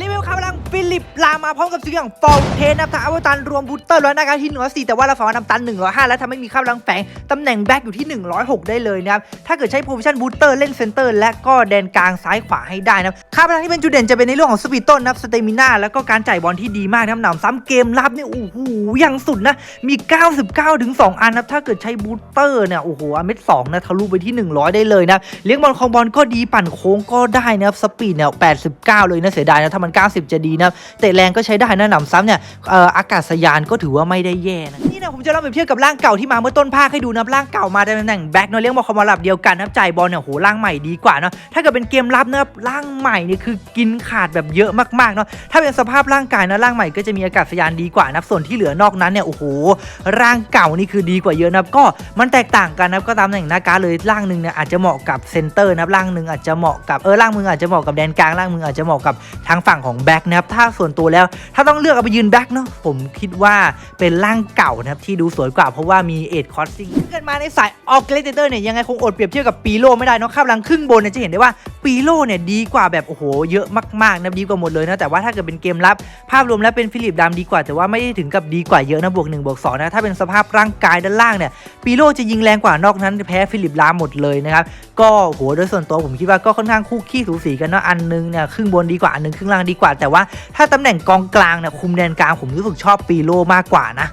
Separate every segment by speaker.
Speaker 1: รีวิวครับลังฟิลิปลามาพร้อมกับสิ่งอย่างฟอลเทนนะครับทั้งอวตารรวมบูสเตอร์แล้วนะครับที่หนือ4แต่ว่าเราสามารถนำตัน 105 แล้วทำให้มีค่าพลังแฝงตำแหน่งแบ็กอยู่ที่ 106 ได้เลยนะครับ ถ้าเกิดใช้โพซิชันบูสเตอร์เล่นเซนเตอร์และก็แดนกลางซ้ายขวาให้ได้นะครับค่าพลังที่เป็นจุดเด่นจะเป็นในเรื่องของสปีดต้นนะครับสเตมิน่าแล้วก็การจ่ายบอลที่ดีมากนะครับหนำซ้ำเกมรับเนี่ยโอ้โหอย่างสุดนะมี 99ถึง2อันนะครับถ้าเกิดใช้บูสเตอร์เนี่ยโอ้โหอเม็ด2นะทะลุไปที่ 100 ได้เลยนะเลี้ยงบอลคองบอลก็ดีปั่นโค้งก็ได้นะครับสปีดเนี่ย89 เลยนะเสียดายนะมัน 90 จะดีนะครับเตะแรงก็ใช้ได้นะหนำซ้ำเนี่ยอออากาศยานก็ถือว่าไม่ได้แย่นะนี่นะผมจะเล่าเปรียบเทียบกับร่างเก่าที่มาเมื่อต้นภาคให้ดูนะร่างเก่ามาในตำแหน่งแบ็คเนาะเลี้ยงบอลคอมบอลระดับเดียวกันนะจ่ายบอลเนี่ยโหร่างใหม่ดีกว่าเนาะถ้าเกิดเป็นเกมรับนะครับร่างใหม่นี่คือกินขาดแบบเยอะมากๆเนาะถ้าเป็นสภาพร่างกายนะร่างใหม่ก็จะมีอากาศยานดีกว่านับส่วนที่เหลือนอกนั้นเนี่ยโอ้โหร่างเก่านี่คือดีกว่าเยอะนะก็มันแตกต่างกันนะก็ตามตำแหน่งหน้าการเลยร่างหนึ่งเนี่ยอาจจะเหมาะกับเซนเตอร์นะร่างหนึ่งอาจจะเหมาะกับเออร่างมึงอาจจะเหมาะกับแดนกลางร่างมึงอาจจะเหมาะกับทางฝังของแบ็คนะครับ ถ้าส่วนตัวแล้วถ้าต้องเลือกเอาไปยืนแบ็คเนาะผมคิดว่าเป็นร่างเก่านะครับ ที่ดูสวยกว่าเพราะว่ามีเอ็ดคอสซิ่งเกิดมาในสายออกเลเตอร์เนี่ยยังไงคงอดเปรียบเทียบกับปีโลไม่ได้เนาะข้ามหลังครึ่งบนเนี่ยจะเห็นได้ว่าปีโลเนี่ยดีกว่าแบบโอ้โหเยอะมากๆนะดีกว่าหมดเลยนะแต่ว่าถ้าเกิดเป็นเกมรับ ภาพรวมแล้วเป็นฟิลิปดำดีกว่า แต่ว่าไม่ได้ถึงกับดีกว่าเยอะนะบวก1บวก2นะถ้าเป็นสภาพร่างกายด้านล่างเนี่ยปีโลจะยิงแรงกว่านอกนั้นแพ้ฟิลิปลามหมดเลยนะครับก็โหโดยส่วนตัวผมคิดว่าก็ค่อนข้างคู่ขี้สูสีกันเนาะอันนึงเนี่ยครึ่งบนดีกว่าอันนึงครึ่งล่างดีกว่า แต่ว่าถ้าตำแหน่งกองกลางเนี่ยคุมแดนกลางผมรู้สึกชอบปีโลมากกว่านะ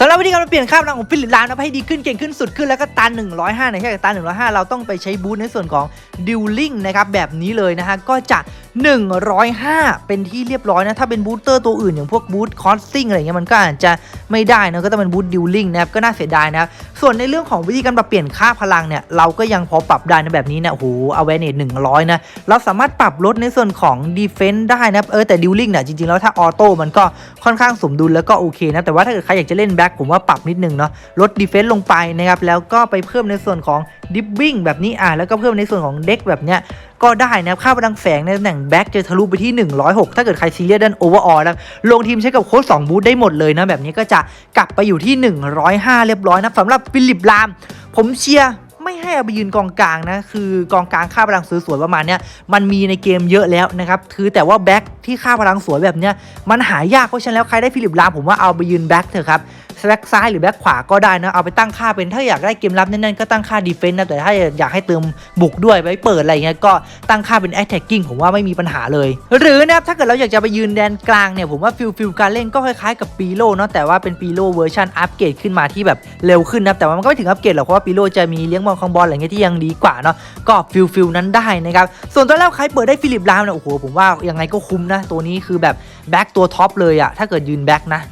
Speaker 1: สำหรับวิธีการเปลี่ยนค่าพลังของฟิลิปลานนะให้ดีขึ้นเก่งขึ้นสุดขึ้นแล้วก็ตัน 105 ในแค่ตัน 105 เราต้องไปใช้บูทในส่วนของดิวลิงนะครับแบบนี้เลยนะฮะก็จะ 105 เป็นที่เรียบร้อยนะ ถ้าเป็นบูสเตอร์ตัวอื่นอย่างพวกบูทคอสซิ่งอะไรเงี้ยมันก็อาจจะไม่ได้นะก็ต้องเป็นบูทดิวลิงนะครับก็น่าเสียดายนะครับส่วนในเรื่องของวิธีการปรับเปลี่ยนค่าพลังเนี่ยเราก็ยังพอปรับได้นะแบบนี้เนี่ยโหเอาเวเนต100นะเราสามารถปรับลดในส่วนของดีเฟนต์ได้นะเออแต่ดิวลิงเนี่ยจริงๆแล้วถ้าออโต้มันก็ค่อนข้างสมดุลแล้วก็โอเคนะแต่ว่าถ้าเกิดใครอยากจะเล่นแบ็คผมว่าปรับนิดนึงเนาะลดดีเฟนต์ลงไปนะครับแล้วก็ไปเพิ่มในส่วนของดิฟวิ่งแบบนี้อะแล้วก็เพิ่มในส่วนของเด็กแบบเนี้ยก็ได้นะครับ ค่าพลังแฝงในตำแหน่งแบ็กจะทะลุไปที่ 106 ถ้าเกิดใครซีเรียสด้านโอเวอร์ออลแล้วลงทีมใช้กับโค้ด2บูธได้หมดเลยนะ แบบนี้ก็จะกลับไปอยู่ที่ 105 เรียบร้อยนะสำหรับฟิลิปลาม ผมเชียร์ไม่ให้เอาไปยืนกองกลางนะ คือกองกลางค่าพลังสวยๆประมาณเนี้ยมันมีในเกมเยอะแล้วนะครับคือแต่ว่าแบ็คที่ค่าพลังสวยแบบเนี้ยมันหายากเพราะฉะนั้นแล้วใครได้ฟิลิปลามผมว่าเอาไปยืนแบ็คเถอะครับ แบ็คซ้ายหรือแบ็คขวาก็ได้นะ เอาไปตั้งค่าเป็นถ้าอยากได้เกมรับแน่นๆก็ตั้งค่าดีเฟนต์นะ แต่ถ้าอยากให้เติมบุกด้วยไว้เปิดอะไรเงี้ยก็ตั้งค่าเป็น attacking ผมว่าไม่มีปัญหาเลย หรือนะครับถ้าเกิดเราอยากจะไปยืนแดนกลางเนี่ยผมว่าฟิลฟิลการเล่นก็คล้ายๆกับปีโลเนาะแต่ว่าเป็นปีโลเวอร์ชันอัปเกรดขึ้นมาที่แบบเร็วขึ้นนะแต่ว่ามันก็ไม่ถึงอัปเกรดหรอกเพราะว่าปีโลจะมีเลี้ยงบอลคองบอลอะไรเงี้ยที่ยังดีกว่าเนาะก็ฟิลฟิลนั้นได้นะครับส่วนตัวแล้วใครเปิดได้ฟิลิปลามเนี่ยโอ้โหผมว่ายังไงก็คุ้มนะตัวนี้คือแบบแบ็คตัวท็อปเลยอะถ้าเกิดยืนแบ็คนะ